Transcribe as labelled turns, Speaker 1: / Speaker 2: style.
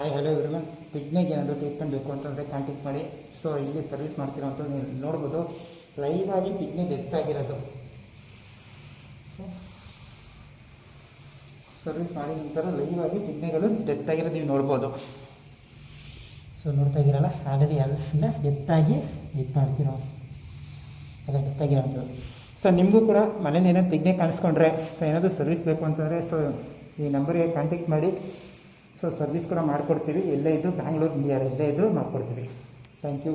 Speaker 1: Hi hello ಇವ್ರನ್ನ ಪಿಗ್ನಿಗೆ ಏನಾದರೂ treatment ಬೇಕು ಅಂತಂದರೆ ಕಾಂಟ್ಯಾಕ್ಟ್ ಮಾಡಿ. ಸೊ ಇಲ್ಲಿ ಸರ್ವಿಸ್ ಮಾಡ್ತಿರೋ ಅಂತ ನೀವು ನೋಡ್ಬೋದು. ಲೈವ್ ಆಗಿ ಕಿಡ್ನಿ ಡೆತ್ ಆಗಿರೋದು ಸರ್ವಿಸ್ ಮಾಡಿದ ನಂತರ ಲೈವ್ ಆಗಿ ಕಿಡ್ನಿಗಳು ಡೆತ್ ಆಗಿರೋದು ನೀವು ನೋಡ್ಬೋದು. ಸೊ ನೋಡ್ತಾ ಇದ್ದೀರಲ್ಲ ಆಲ್ರೆಡಿ ಎಲ್ಲ ಆಗಿ ಇದು ಮಾಡ್ತಿರೋ? ಅದೇ ಡೆತ್ ಆಗಿರೋದು ಸೊ ನಿಮಗೂ ಕೂಡ ಮನೇಲಿ ಏನಾದ್ರು ಕಿಡ್ನಿ ಕಾಣಿಸ್ಕೊಂಡ್ರೆ ಸೊ ಏನಾದರೂ ಸರ್ವಿಸ್ ಬೇಕು ಅಂತಂದರೆ ಸೊ ಈ ನಂಬರ್ಗೆ ಕಾಂಟ್ಯಾಕ್ಟ್ ಮಾಡಿ. ಸೊ ಸರ್ವಿಸ್ ಕೂಡ ಮಾಡಿಕೊಡ್ತೀವಿ. ಎಲ್ಲೇ ಇದ್ದರೂ ಬ್ಯಾಂಗ್ಳೂರು ಇಂಡಿಯಾ ಎಲ್ಲೇ ಇದ್ದರೂ ಮಾಡಿಕೊಡ್ತೀವಿ. Thank you